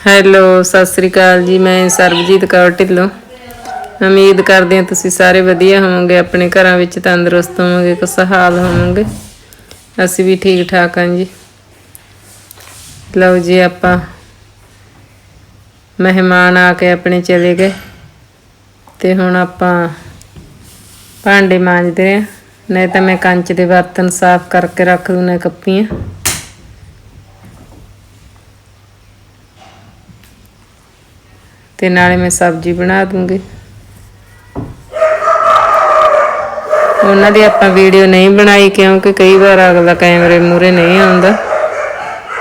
Hello, Sat Sri ਅਕਾਲ ਜੀ, ਮੈਂ ਸਰਬਜੀਤ ਕੌਰ ਢਿੱਲੋਂ। ਉਮੀਦ ਕਰਦੇ ਹਾਂ ਤੁਸੀਂ ਸਾਰੇ ਵਧੀਆ ਹੋਵੋਗੇ, ਆਪਣੇ ਘਰਾਂ ਵਿੱਚ ਤੰਦਰੁਸਤ ਹੋਵੋਗੇ, ਖੁਸ਼ਹਾਲ ਹੋਵੋਗੇ। ਅਸੀਂ ਵੀ ਠੀਕ ਠਾਕ ਹਾਂ ਜੀ। ਲਓ ਜੀ, ਆਪਾਂ ਮਹਿਮਾਨ ਆ ਕੇ ਆਪਣੇ ਚਲੇ ਗਏ। ਤੇ ਹੁਣ ਆਪਾਂ ਭਾਂਡੇ ਮਾਂਜਦੇ ਹਾਂ। ਨਹੀਂ ਤਾਂ ਮੈਂ ਕੰਚ ਦੇ ਬਰਤਨ ਸਾਫ਼ ਕਰਕੇ ਰੱਖ ਦੂੰ ਨੇ ਕੱਪੀਆਂ। ਤੇ ਨਾਲੇ ਮੈਂ ਸਬਜ਼ੀ ਬਣਾ ਦੂੰਗੀ। ਉਹਨਾਂ ਦੀ ਆਪਾਂ ਵੀਡੀਓ ਨਹੀਂ ਬਣਾਈ ਕਿਉਂਕਿ ਕਈ ਵਾਰ ਅਗਲਾ ਕੈਮਰੇ ਮੂਰੇ ਨਹੀਂ ਆਉਂਦਾ।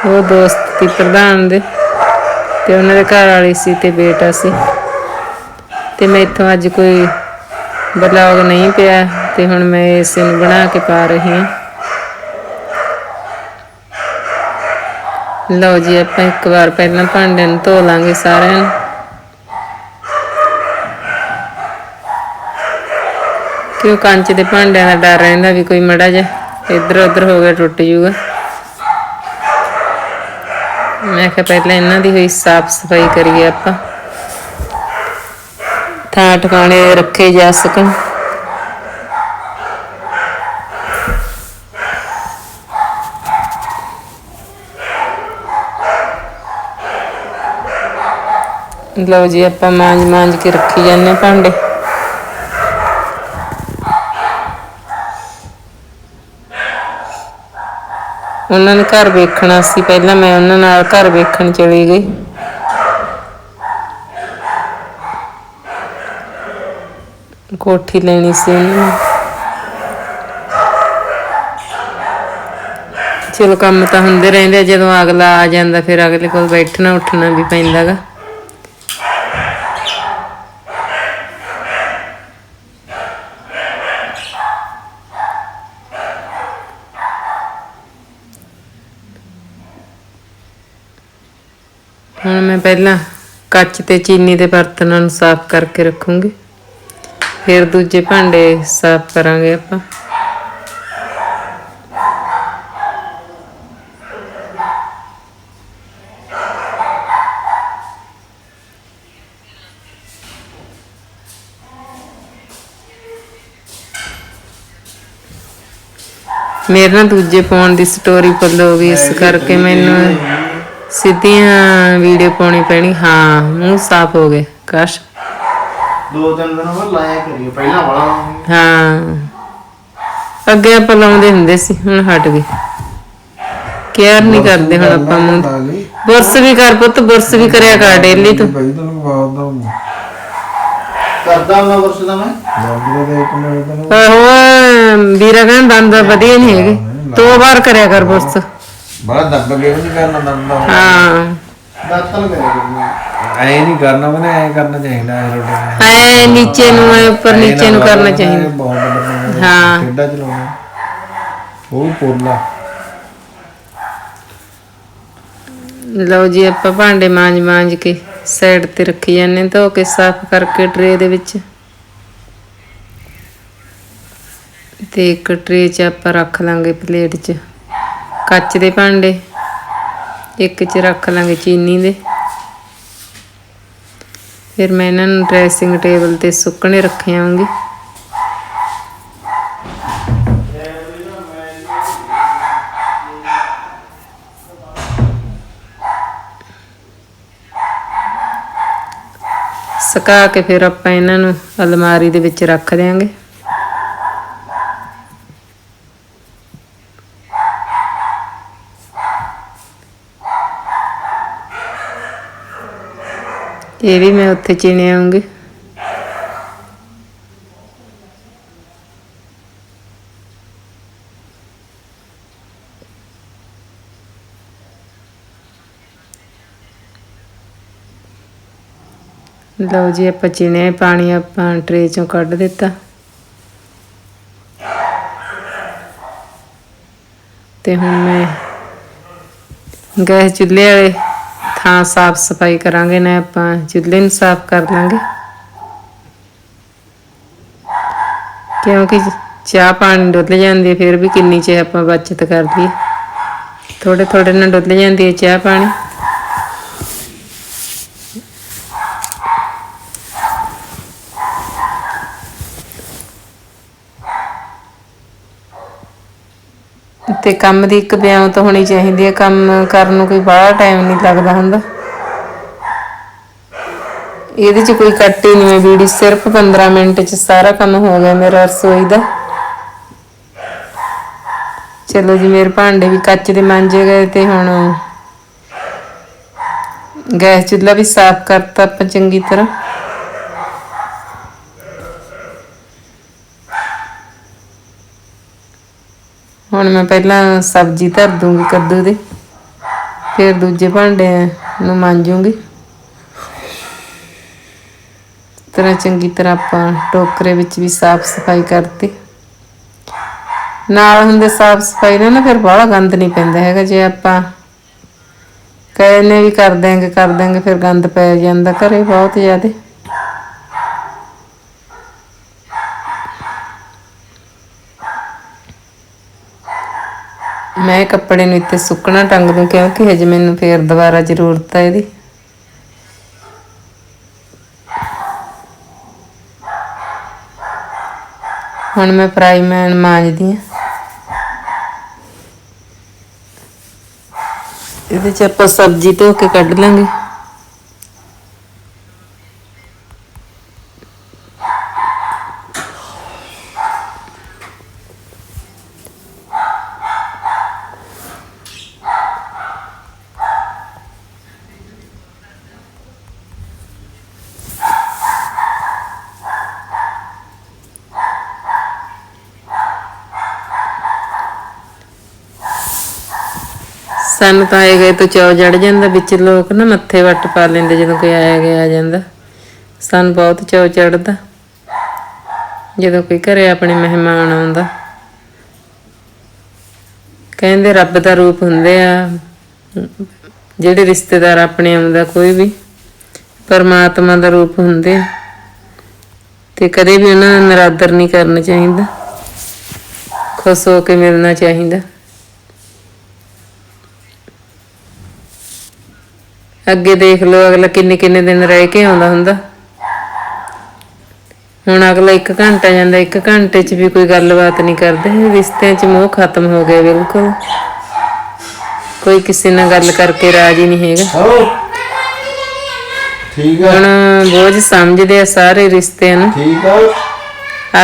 ਉਹ ਦੋਸਤ ਦੀ ਪ੍ਰਧਾਨ ਦੇ ਤੇ ਉਹਨਾਂ ਦੇ ਘਰ ਵਾਲੀ ਸੀ ਤੇ ਬੇਟਾ ਸੀ। ਤੇ ਮੈਂ ਇੱਥੋਂ ਅੱਜ ਕੋਈ ਬਲੌਗ ਨਹੀਂ ਪਿਆ ਤੇ ਹੁਣ ਮੈਂ ਇਸ ਨੂੰ ਬਣਾ ਕੇ ਪਾ ਰਹੀ ਹਾਂ। ਲਓ ਜੀ, ਆਪਾਂ ਇੱਕ ਵਾਰ ਪਹਿਲਾਂ ਭਾਂਡਿਆਂ ਨੂੰ ਧੋ ਲਾਂਗੇ ਸਾਰਿਆਂ ਨੂੰ। ਕਿਉਂ ਕੰਚ ਦੇ ਭਾਂਡਿਆਂ ਦਾ ਡਰ ਰਹਿੰਦਾ ਵੀ ਕੋਈ ਮੜਾ ਜਾ ਇੱਧਰ ਉੱਧਰ ਹੋ ਗਿਆ ਟੁੱਟ ਜੂਗਾ ਮੈਂ ਕਿਹਾ ਪਹਿਲਾਂ ਇਹਨਾਂ ਦੀ ਹੋਈ ਸਾਫ਼ ਸਫ਼ਾਈ ਕਰੀਏ ਆਪਾਂ। ਥਾਂ ਟਿਕਾਣੇ ਰੱਖੇ ਜਾ ਸਕਣ। ਲਓ ਜੀ, ਆਪਾਂ ਮਾਂਜ ਮਾਂਜ ਕੇ ਰੱਖੀ ਜਾਂਦੇ ਭਾਂਡੇ। ਉਹਨਾਂ ਨੇ ਘਰ ਵੇਖਣਾ ਸੀ। ਪਹਿਲਾਂ ਮੈਂ ਉਹਨਾਂ ਨਾਲ ਘਰ ਵੇਖਣ ਚਲੀ ਗਈ। ਕੋਠੀ ਲੈਣੀ ਸੀ ਉਹਨਾਂ ਨੇ। ਚਲੋ ਕੰਮ ਤਾਂ ਹੁੰਦੇ ਰਹਿੰਦੇ ਜਦੋਂ ਅਗਲਾ ਆ ਜਾਂਦਾ, ਫਿਰ ਅਗਲੇ ਕੋਲ ਬੈਠਣਾ ਉੱਠਣਾ ਵੀ ਪੈਂਦਾਗਾ। ਹੁਣ ਮੈਂ ਪਹਿਲਾਂ ਕੱਚ ਤੇ ਚੀਨੀ ਦੇ ਬਰਤਨਾਂ ਨੂੰ ਸਾਫ਼ ਕਰਕੇ ਰੱਖੂੰਗੀ। ਫਿਰ ਦੂਜੇ ਭਾਂਡੇ ਸਾਫ਼ ਕਰਾਂਗੇ ਆਪਾਂ। ਮੇਰੇ ਨਾਲ ਦੂਜੇ ਫੋਨ ਦੀ ਸਟੋਰੀ ਫੁੱਲ ਹੋ ਗਈ ਇਸ ਕਰਕੇ ਮੈਨੂੰ ਸਿੱਧੀਆਂ ਵੀਡੀਓ ਪਾਉਣੀ ਪੈਣੀ। ਹਾਂ ਮੂੰਹ ਸਾਫ਼ ਹੋ ਗਏ। ਕਾਸ਼। ਦੋ ਤਿੰਨ ਦਿਨ ਬਾਅਦ ਲਾਇਆ ਕਰੀਏ ਪਹਿਲਾਂ ਵਾਲਾ। ਹਾਂ। ਅੱਗੇ ਆਪਾਂ ਲਾਉਂਦੇ ਹੁੰਦੇ ਸੀ ਹੁਣ ਹਟ ਗਏ। ਕੇਅਰ ਨਹੀਂ ਕਰਦੇ ਹੁਣ ਆਪਾਂ ਮੂੰਹ ਦੀ। ਬੁਰਸ ਵੀ ਕਰ ਪੁੱਤ ਬੁਰਸ ਵੀ ਕਰਿਆ ਕਰ ਡੇਲੀ ਤੂੰ। ਭਾਈ ਤੈਨੂੰ ਵਾਦਾ ਕਰਦਾ ਮੈਂ ਵਰਸ਼ ਦਾ ਮੈਂ। ਦੰਦ ਦੇ ਇੱਕ ਮਿੰਟ ਤੈਨੂੰ। ਆਹੋ ਵੀਰਾ ਕਹਿੰਦਾ ਦੰਦ ਵਧੀਆ ਨਹੀਂ ਹੈਗੇ। ਦੋ ਵਾਰ ਕਰਿਆ ਕਰ ਬੁਰਸ। ਬੜਾ ਦੱਬ ਕੇ ਵੀ ਨਹੀਂ ਕਰਨਾ ਦੰਦ ਦਾ। ਹਾਂ। ਦਾਤਨ ਕਰਿਆ ਕਰਨਾ ਐ ਨਹੀਂ ਕਰਨਾ ਮੈਨੇ ਐ ਕਰਨਾ ਚਾਹੀਦਾ ਹੈ ਰੋਟੀ ਐ ਨੀਚੇ ਨੂੰ ਐ ਉੱਪਰ ਨੀਚੇ ਨੂੰ ਕਰਨਾ ਚਾਹੀਦਾ। ਬਹੁਤ ਵੱਡਾ ਹਾਂ। ਖੇਡਾ ਚਲਾਉਣਾ। ਉਹ ਪੋਲਾ ਲਓ ਜੀ ਆਪਾਂ ਭਾਂਡੇ ਮਾਂਜ ਮਾਂਜ ਕੇ ਸਾਈਡ ਤੇ ਰੱਖੀ ਜਾਂਦੇ ਧੋ ਕੇ ਸਾਫ਼ ਕਰਕੇ ਟਰੇ ਦੇ ਵਿੱਚ। ਤੇ ਇੱਕ ਟਰੇ 'ਚ ਆਪਾਂ ਰੱਖ ਲਾਂਗੇ ਪਲੇਟ 'ਚ। ਕੱਚ ਦੇ ਭਾਂਡੇ। ਇੱਕ 'ਚ ਰੱਖ ਲਾਂਗੇ ਚੀਨੀ ਦੇ। ਫਿਰ ਮੈਂ ਇਹਨਾਂ ਨੂੰ ਡਰੈਸਿੰਗ ਟੇਬਲ ਤੇ ਸੁੱਕਣੇ ਰੱਖੇ ਆਉਂਗੀ ਸੁਕਾ ਕੇ ਫਿਰ ਆਪਾਂ ਇਹਨਾਂ ਨੂੰ ਅਲਮਾਰੀ ਦੇ ਵਿੱਚ ਰੱਖ ਦਿਆਂਗੇ। ਇਹ ਵੀ ਮੈਂ ਉੱਥੇ ਚਿਣੇ ਆਉਂਗੀ। ਲਓ ਜੀ, ਆਪਾਂ ਚਿਣੇ ਪਾਣੀ ਆਪਾਂ ਟਰੇ ਚੋਂ ਕੱਢ ਦਿੱਤਾ। ਤੇ ਹੁਣ ਮੈਂ ਗੈਸ ਚੁੱਲ੍ਹੇ ਵਾਲੇ ਥਾਂ ਸਾਫ਼ ਸਫ਼ਾਈ ਕਰਾਂਗੇ ਨਾ ਆਪਾਂ ਚੁੱਲ੍ਹੇ ਨੂੰ ਸਾਫ਼ ਕਰ ਲਾਂਗੇ। ਕਿਉਂਕਿ ਚਾਹ ਪਾਣੀ ਡੁੱਲ ਜਾਂਦੀ ਫਿਰ ਵੀ ਕਿੰਨੀ ਚ ਆਪਾਂ ਬਚਤ ਕਰਦੀ ਥੋੜੇ ਥੋੜੇ ਨਾਲ ਡੁੱਲ ਜਾਂਦੀ ਹੈ ਚਾਹ ਪਾਣੀ। ਤੇ ਕੰਮ ਦੀ ਇੱਕ ਬਿਆਨ ਤਾਂ ਹੋਣੀ ਚਾਹੀਦੀ ਹੈ, ਕੰਮ ਕਰਨ ਨੂੰ ਕੋਈ ਬੜਾ ਟਾਈਮ ਨਹੀਂ ਲੱਗਦਾ ਹੁੰਦਾ। ਇਹਦੇ ਚ ਕੋਈ ਕੱਟੀ ਨਹੀਂ ਹੈ ਵੀਡੀਓ, ਸਿਰਫ 15 ਮਿੰਟ ਚ ਸਾਰਾ ਕੰਮ ਹੋ ਗਿਆ ਮੇਰਾ ਰਸੋਈ ਦਾ। ਚਲੋ ਜੀ, ਮੇਰੇ ਭਾਂਡੇ ਵੀ ਕੱਚ ਦੇ ਮਾਂਜੇ ਗਏ ਤੇ ਹੁਣ ਗੈਸ ਚੁੱਲ੍ਹਾ ਵੀ ਸਾਫ਼ ਕਰਤਾ ਆਪਾਂ ਚੰਗੀ ਤਰ੍ਹਾਂ। ਹੁਣ ਮੈਂ ਪਹਿਲਾਂ ਸਬਜ਼ੀ ਧਰ ਦੂੰਗੀ ਕੱਦੂ ਦੀ, ਫਿਰ ਦੂਜੇ ਭਾਂਡੇ ਨੂੰ ਮਾਂਜੂਗੀ। ਤਰ੍ਹਾਂ ਚੰਗੀ ਤਰ੍ਹਾਂ ਆਪਾਂ ਟੋਕਰੇ ਵਿੱਚ ਵੀ ਸਾਫ਼ ਸਫ਼ਾਈ ਕਰਤੀ। ਨਾਲ ਹੁੰਦੇ ਸਾਫ਼ ਸਫ਼ਾਈ ਨਾਲ ਨਾ ਫਿਰ ਬਾਹਲਾ ਗੰਦ ਨਹੀਂ ਪੈਂਦਾ ਹੈਗਾ, ਜੇ ਆਪਾਂ ਕਹਿੰਨੇ ਵੀ ਕਰ ਦਿਆਂਗੇ ਕਰ ਦਿਆਂਗੇ, ਫਿਰ ਗੰਦ ਪੈ ਜਾਂਦਾ ਘਰੇ ਬਹੁਤ ਜ਼ਿਆਦਾ। ਮੈਂ ਕੱਪੜੇ ਨੂੰ ਇੱਥੇ ਸੁੱਕਣਾ ਟੰਗ ਦੂੰ, ਕਿਉਂਕਿ ਹਜੇ ਮੈਨੂੰ ਫੇਰ ਦੁਬਾਰਾ ਜ਼ਰੂਰਤ ਹੈ ਇਹਦੀ। ਹੁਣ ਮੈਂ ਫਰਾਈ ਮੈਨ ਮਾਂਜਦੀ ਹਾਂ ਇਹਦੇ ਚ ਆਪਾਂ ਸਬਜ਼ੀ ਧੋ ਕੇ ਕੱਢ ਲਾਂਗੇ। ਸਾਨੂੰ ਤਾਂ ਆਏ ਗਏ ਤੋਂ ਚੌ ਜੜ ਜਾਂਦਾ, ਵਿੱਚ ਲੋਕ ਨਾ ਮੱਥੇ ਵੱਟ ਪਾ ਲੈਂਦੇ ਜਦੋਂ ਕੋਈ ਆਇਆ ਗਿਆ, ਆ ਜਾਂਦਾ। ਸਾਨੂੰ ਬਹੁਤ ਚੌ ਚੜਦਾ, ਜਦੋਂ ਕੋਈ ਘਰੇ ਆਪਣੇ ਮਹਿਮਾਨ ਆਉਂਦਾ। ਕਹਿੰਦੇ ਰੱਬ ਦਾ ਰੂਪ ਹੁੰਦੇ ਆ, ਜਿਹੜੇ ਰਿਸ਼ਤੇਦਾਰ ਆਪਣੇ ਆਉਂਦਾ, ਕੋਈ ਵੀ ਪਰਮਾਤਮਾ ਦਾ ਰੂਪ ਹੁੰਦੇ ਆ। ਤੇ ਕਦੇ ਵੀ ਉਹਨਾਂ ਦਾ ਨਰਾਦਰ ਨਹੀਂ ਕਰਨਾ ਚਾਹੀਦਾ, ਖੁਸ਼ ਹੋ ਕੇ ਮਿਲਣਾ ਚਾਹੀਦਾ। ਅੱਗੇ ਦੇਖ ਲਓ ਅਗਲਾ ਕਿੰਨੇ ਕਿੰਨੇ ਦਿਨ ਰਹਿ ਕੇ ਆਉਂਦਾ ਹੁੰਦਾ। ਹੁਣ ਅਗਲਾ 1 ਘੰਟਾ ਜਾਂਦਾ 1 ਘੰਟੇ 'ਚ ਵੀ ਕੋਈ ਗੱਲਬਾਤ ਨਹੀਂ ਕਰਦੇ ਰਿਸ਼ਤਿਆਂ 'ਚ ਮੋਹ ਖਤਮ ਹੋ ਗਿਆ ਬਿਲਕੁਲ। ਕੋਈ ਕਿਸੇ ਨਾਲ ਗੱਲ ਕਰਕੇ ਰਾਜੀ ਨਹੀਂ ਹੈਗਾ। ਹੋ ਠੀਕ ਆ। ਹੁਣ ਬੋਝ ਸਮਝਦੇ ਆ ਸਾਰੇ ਰਿਸ਼ਤਿਆਂ ਨੂੰ। ਠੀਕ ਆ।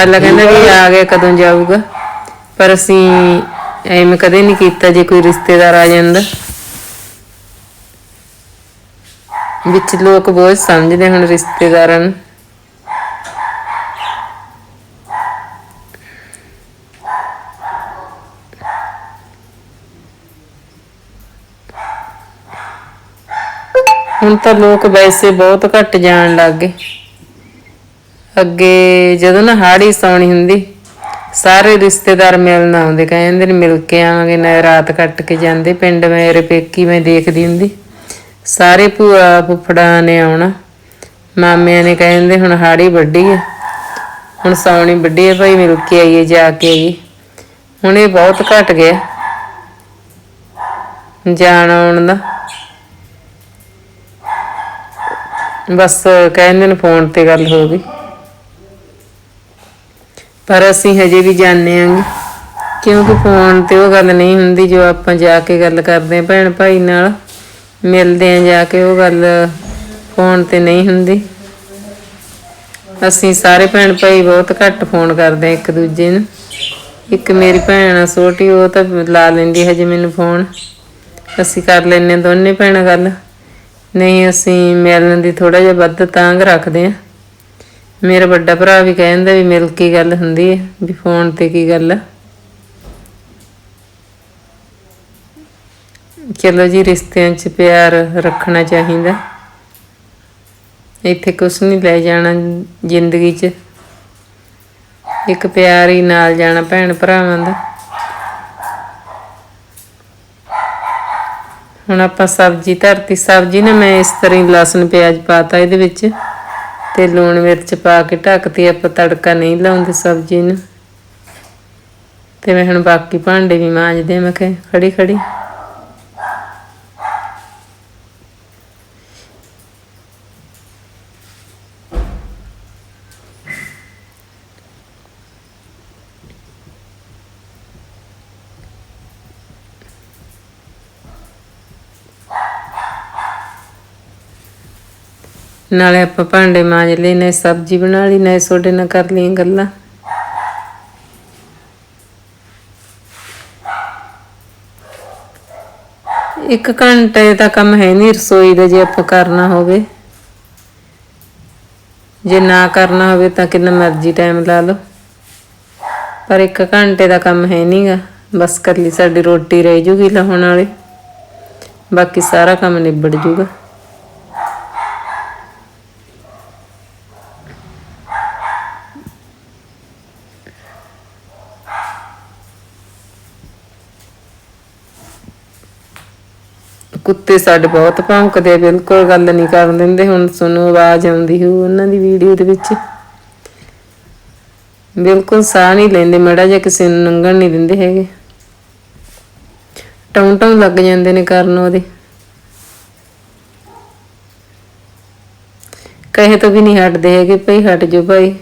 ਅਗਲਾ ਕਹਿੰਦਾ ਵੀ ਆ ਗਿਆ ਕਦੋਂ ਜਾਊਗਾ। ਪਰ ਅਸੀਂ ਐਵੇਂ ਕਦੇ ਨਹੀਂ ਕੀਤਾ ਜੇ ਕੋਈ ਰਿਸ਼ਤੇਦਾਰ ਆ ਜਾਂਦਾ। ਵਿੱਚ ਲੋਕ ਬਹੁਤ ਸਮਝਦੇ ਹੁਣ ਰਿਸ਼ਤੇਦਾਰਾਂ ਨੂੰ। ਹੁਣ ਤਾਂ ਲੋਕ ਵੈਸੇ ਬਹੁਤ ਘੱਟ ਜਾਣ ਲੱਗ ਗਏ। ਅੱਗੇ ਜਦੋਂ ਨਾ ਹਾੜੀ ਸੌਣੀ ਹੁੰਦੀ, ਸਾਰੇ ਰਿਸ਼ਤੇਦਾਰ ਮਿਲਣ ਆਉਂਦੇ, ਕਹਿੰਦੇ ਨੇ, ਮਿਲ ਕੇ ਆਵਾਂਗੇ, ਨਾ ਰਾਤ ਕੱਟ ਕੇ ਜਾਂਦੇ, ਪਿੰਡ ਮੇਰੇ ਪੇਕੀ ਮੈਂ ਦੇਖਦੀ ਹੁੰਦੀ। ਸਾਰੇ ਭੂਆ ਫੁੱਫੜਾਂ ਨੇ ਆਉਣਾ। ਮਾਮਿਆਂ ਨੇ ਕਹਿੰਦੇ ਹੁਣ ਹਾੜੀ ਵੱਡੀ ਹੈ ਹੁਣ ਸੌਣੀ ਵੱਡੀ ਹੈ ਭਾਈ, ਮਿਲ ਕੇ ਆਈਏ, ਜਾ ਕੇ ਆਈਏ। ਹੁਣ ਇਹ ਬਹੁਤ ਘਟ ਗਿਆ। ਜਾਣ ਆਉਣ ਦਾ। ਬਸ ਕਹਿੰਦੇ ਨੇ ਫੋਨ ਤੇ ਗੱਲ ਹੋ ਗਈ। ਪਰ ਅਸੀਂ ਹਜੇ ਵੀ ਜਾਣਦੇ ਆਂਗੇ। ਕਿਉਂਕਿ ਫੋਨ ਤੇ ਉਹ ਗੱਲ ਨਹੀਂ ਹੁੰਦੀ ਜੋ ਆਪਾਂ ਜਾ ਕੇ ਗੱਲ ਕਰਦੇ ਆਂ ਭੈਣ ਭਾਈ ਨਾਲ। ਮਿਲਦੇ ਆਂ ਜਾ ਕੇ, ਉਹ ਗੱਲ ਫੋਨ ਤੇ ਨਹੀਂ ਹੁੰਦੀ। ਅਸੀਂ ਸਾਰੇ ਭੈਣ ਭਾਈ ਬਹੁਤ ਘੱਟ ਫੋਨ ਕਰਦੇ ਆਂ ਇੱਕ ਦੂਜੇ ਨੂੰ। ਇੱਕ ਮੇਰੀ ਭੈਣ ਆ, ਛੋਟੀ, ਉਹ ਤਾਂ ਲਾ ਲੈਂਦੀ ਹਜੇ ਮੈਨੂੰ ਫੋਨ। ਅਸੀਂ ਕਰ ਲੈਨੇ ਆਂ ਦੋਨੇ ਭੈਣਾਂ ਗੱਲ। ਨਹੀਂ, ਅਸੀਂ ਮਿਲਣ ਦੀ ਥੋੜਾ ਜਿਹਾ ਵੱਧ ਤਾਂਗ ਰੱਖਦੇ ਆਂ ਮੇਰਾ ਵੱਡਾ ਭਰਾ ਵੀ ਕਹਿੰਦਾ ਵੀ ਮਿਲ ਕੇ ਗੱਲ ਹੁੰਦੀ ਹੈ, ਵੀ ਫੋਨ ਤੇ ਕੀ ਗੱਲ ਆ। ਚਲੋ ਜੀ, ਰਿਸ਼ਤਿਆਂ 'ਚ ਪਿਆਰ ਰੱਖਣਾ ਚਾਹੀਦਾ। ਇੱਥੇ ਕੁਛ ਨਹੀਂ ਲੈ ਜਾਣਾ ਜ਼ਿੰਦਗੀ 'ਚ। ਇੱਕ ਪਿਆਰ ਹੀ ਨਾਲ ਜਾਣਾ ਭੈਣ ਭਰਾਵਾਂ ਦਾ। ਹੁਣ ਆਪਾਂ ਸਬਜ਼ੀ, ਧਰਤੀ ਸਬਜ਼ੀ ਨਾ ਮੈਂ ਇਸ ਤਰ੍ਹਾਂ ਹੀ ਲਸਣ, ਪਿਆਜ਼ ਪਾਤਾ ਇਹਦੇ ਵਿੱਚ ਤੇ ਲੂਣ ਮਿਰਚ ਪਾ ਕੇ ਢੱਕਤੀ, ਆਪਾਂ ਤੜਕਾ ਨਹੀਂ ਲਾਉਂਦੇ ਸਬਜ਼ੀ ਨੂੰ। ਤੇ ਮੈਂ ਹੁਣ ਬਾਕੀ ਭਾਂਡੇ ਵੀ ਮਾਂਜਦੇ ਮੈਂ ਕਿਹਾ ਖੜੀ ਖੜੀ ਨਾਲੇ ਆਪਾਂ ਭਾਂਡੇ ਮਾਂਜ ਲਏ, ਨੇ ਸਬਜ਼ੀ ਬਣਾ ਲਈ, ਨੇ ਤੁਹਾਡੇ ਨਾਲ ਕਰ ਲਈਆਂ ਗੱਲਾਂ। ਇੱਕ ਘੰਟੇ ਦਾ ਕੰਮ ਹੈ ਨਹੀਂ ਰਸੋਈ ਦਾ ਜੇ ਆਪਾਂ ਕਰਨਾ ਹੋਵੇ। ਜੇ ਨਾ ਕਰਨਾ ਹੋਵੇ ਤਾਂ ਕਿੰਨਾ ਮਰਜ਼ੀ ਟਾਈਮ ਲਾ ਲਓ। ਪਰ ਇੱਕ ਘੰਟੇ ਦਾ ਕੰਮ ਹੈ ਨਹੀਂਗਾ ਬਸ ਕਰ ਲਈ ਸਾਡੀ ਰੋਟੀ ਰਹਿ ਜੂਗੀ ਲਾਉਣ ਵਾਲੀ। ਬਾਕੀ ਸਾਰਾ ਕੰਮ ਨਿਬੜ ਜੂਗਾ। ਕੁੱਤੇ ਸਾਡੇ ਬਹੁਤ ਭੌਂਕਦੇ ਆ, ਬਿਲਕੁਲ ਗੱਲ ਨਹੀਂ ਕਰਨ ਦਿੰਦੇ ਹੁਣ ਸੁਣੋ ਆਵਾਜ਼ ਆਉਂਦੀ ਹੋ ਉਹਨਾਂ ਦੀ ਵੀਡੀਓ ਦੇ ਵਿੱਚ। ਬਿਲਕੁਲ ਸਾਹ ਨਹੀਂ ਲੈਂਦੇ ਮੜਾ ਜਿਹਾ ਕਿਸੇ ਨੂੰ ਲੰਘਣ ਨਹੀਂ ਦਿੰਦੇ ਹੈਗੇ। ਟੌਂ ਟੌਂ ਲੱਗ ਜਾਂਦੇ ਨੇ ਕਰਨ ਉਹਦੇ। ਕਹੇ ਤੋਂ ਵੀ ਨਹੀਂ ਹਟਦੇ ਹੈਗੇ ਭਈ ਹਟ ਜਾਓ ਭਾਈ।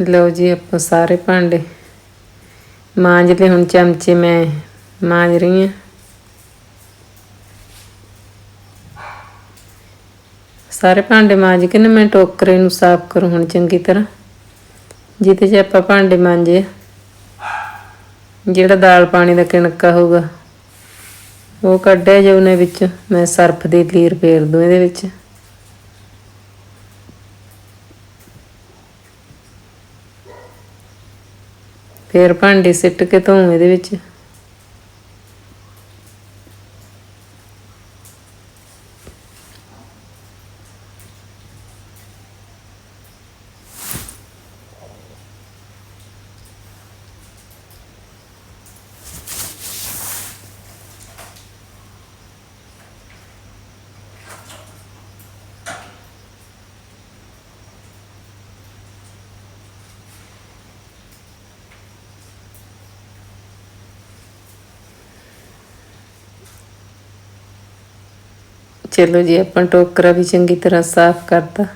ਲਓ ਜੀ, ਆਪਾਂ ਸਾਰੇ ਭਾਂਡੇ। ਮਾਂਜ ਲਏ ਹੁਣ ਚਮਚੇ ਮੈਂ ਮਾਂਜ ਰਹੀ ਹਾਂ। ਸਾਰੇ ਭਾਂਡੇ ਮਾਂਜ ਕੇ ਨਾ ਮੈਂ ਟੋਕਰੇ ਨੂੰ ਸਾਫ਼ ਕਰੂੰ ਹੁਣ ਚੰਗੀ ਤਰ੍ਹਾਂ। ਜਿਹਦੇ 'ਚ ਆਪਾਂ ਭਾਂਡੇ ਮਾਂਜੇ ਜਿਹੜਾ ਦਾਲ ਪਾਣੀ ਦਾ ਕਿਣਕਾ ਹੋਊਗਾ, ਉਹ ਕੱਢਿਆ ਜਾਊ ਨੇ ਵਿੱਚ। ਮੈਂ ਸਰਫ ਦੀ ਲੀਰ ਫੇਰ ਦੂੰ ਇਹਦੇ ਵਿੱਚ। ਫੇਰ ਭਾਂਡੇ ਸਿੱਟ ਕੇ ਧੋਂ ਇਹਦੇ ਵਿੱਚ। ਚਲੋ ਜੀ ਆਪਾਂ ਟੋਕਰਾ ਵੀ ਚੰਗੀ ਤਰ੍ਹਾਂ ਸਾਫ਼ ਕਰਤਾ।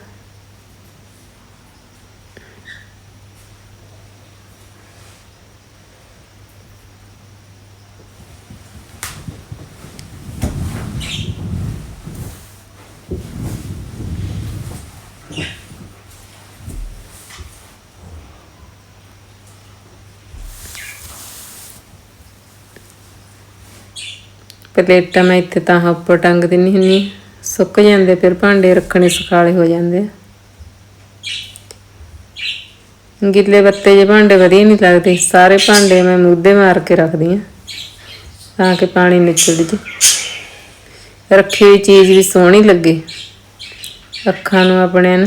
ਪਲੇਟਾਂ ਮੈਂ ਇੱਥੇ ਤਾਂ ਉੱਪਰ ਟੰਗ ਦਿੰਨੀ ਹੁੰਨੀ। ਆ। ਸੁੱਕ ਜਾਂਦੇ, ਫਿਰ ਭਾਂਡੇ ਰੱਖਣੇ ਸੁਖਾਲੇ ਹੋ ਜਾਂਦੇ ਆ। ਗਿੱਲੇ ਬੱਤੇ ਜੇ ਭਾਂਡੇ ਵਧੀਆ ਨਹੀਂ ਲੱਗਦੇ, ਸਾਰੇ ਭਾਂਡੇ ਮੈਂ ਮੁੱਦੇ ਮਾਰ ਕੇ ਰੱਖਦੀ ਆ, ਤਾਂ ਕਿ ਪਾਣੀ ਨਿਕਲ ਜੇ। ਰੱਖੀ ਹੋਈ ਚੀਜ਼ ਵੀ ਸੋਹਣੀ ਲੱਗੇ, ਅੱਖਾਂ ਨੂੰ ਆਪਣੇ ਨੂੰ।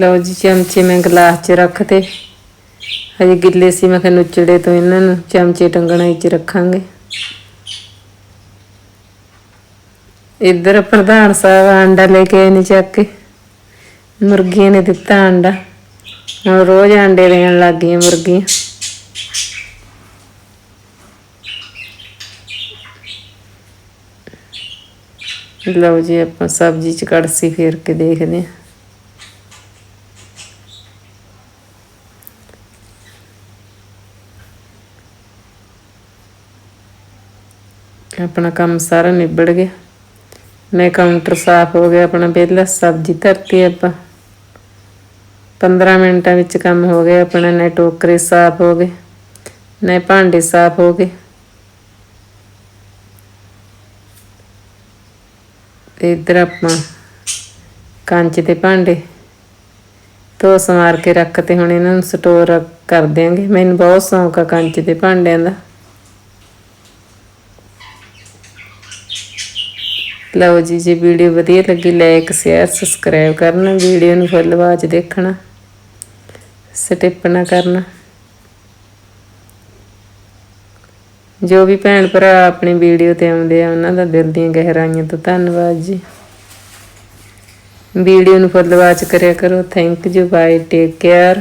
ਲਓ ਜੀ, ਚਮਚੇ ਮੈਂ ਗਲਾਸ 'ਚ ਰੱਖਤੇ ਹਜੇ ਗਿੱਲੇ ਸੀ, ਮੈਂ ਕਿਹਾ ਨੁਚੜੇ ਤੋਂ ਇਹਨਾਂ ਨੂੰ ਚਮਚੇ ਟੰਗਣਾ 'ਚ ਰੱਖਾਂਗੇ। ਇੱਧਰ ਪ੍ਰਧਾਨ ਸਾਹਿਬ ਆਂਡਾ ਲੈ ਕੇ ਆਏ ਨੇ ਚੱਕ ਕੇ। ਮੁਰਗੀਆਂ ਨੇ ਦਿੱਤਾ ਆਂਡਾ। ਹੁਣ ਰੋਜ਼ ਆਂਡੇ ਦੇਣ ਲੱਗ ਗਈਆਂ ਮੁਰਗੀਆਂ। ਲਓ ਜੀ, ਆਪਾਂ ਸਬਜ਼ੀ ਚ ਕੜਸੀ ਫੇਰ ਕੇ ਦੇਖਦੇ ਹਾਂ। ਆਪਣਾ ਕੰਮ ਸਾਰਾ ਨਿਬੜ ਗਿਆ। ਮੈਂ ਕਾਊਂਟਰ ਸਾਫ਼ ਹੋ ਗਿਆ, ਆਪਣਾ ਵਿਹਲਾ, ਸਬਜ਼ੀ ਧਰਤੀ ਆਪਾਂ। 15 ਮਿੰਟਾਂ ਵਿੱਚ ਕੰਮ ਹੋ ਗਿਆ, ਆਪਣਾ ਨੇ ਟੋਕਰੇ ਸਾਫ਼ ਹੋ ਗਏ ਨੇ ਭਾਂਡੇ ਸਾਫ਼ ਹੋ ਗਏ। ਤੇ ਇੱਧਰ ਆਪਾਂ ਕੰਚ ਦੇ ਭਾਂਡੇ ਧੋ ਸਮਾਰ ਕੇ ਰੱਖ ਤੇ ਹੁਣ ਇਹਨਾਂ ਨੂੰ ਸਟੋਰ ਕਰ ਦਿਆਂਗੇ। ਮੈਨੂੰ ਬਹੁਤ ਸ਼ੌਂਕ ਆ ਕੰਚ ਦੇ ਭਾਂਡਿਆਂ ਦਾ। ਲਓ ਜੀ, ਜੇ ਵੀਡੀਓ ਵਧੀਆ ਲੱਗੀ ਲਾਈਕ ਸ਼ੇਅਰ ਸਬਸਕ੍ਰਾਈਬ ਕਰਨਾ, ਵੀਡੀਓ ਨੂੰ ਫੁੱਲ ਆਵਾਜ਼ ਦੇਖਣਾ ਸਟਿਪ ਨਾ ਕਰਨਾ। ਜੋ ਵੀ ਭੈਣ ਭਰਾ ਆਪਣੀ ਵੀਡੀਓ ਤੇ ਆਉਂਦੇ ਆ, ਉਹਨਾਂ ਦਾ ਦਿਲ ਦੀਆਂ ਗਹਿਰਾਈਆਂ ਤੋਂ ਧੰਨਵਾਦ ਜੀ। ਵੀਡੀਓ ਨੂੰ ਫੁੱਲ ਵਾਚ ਕਰਿਆ ਕਰੋ। Thank you bye take care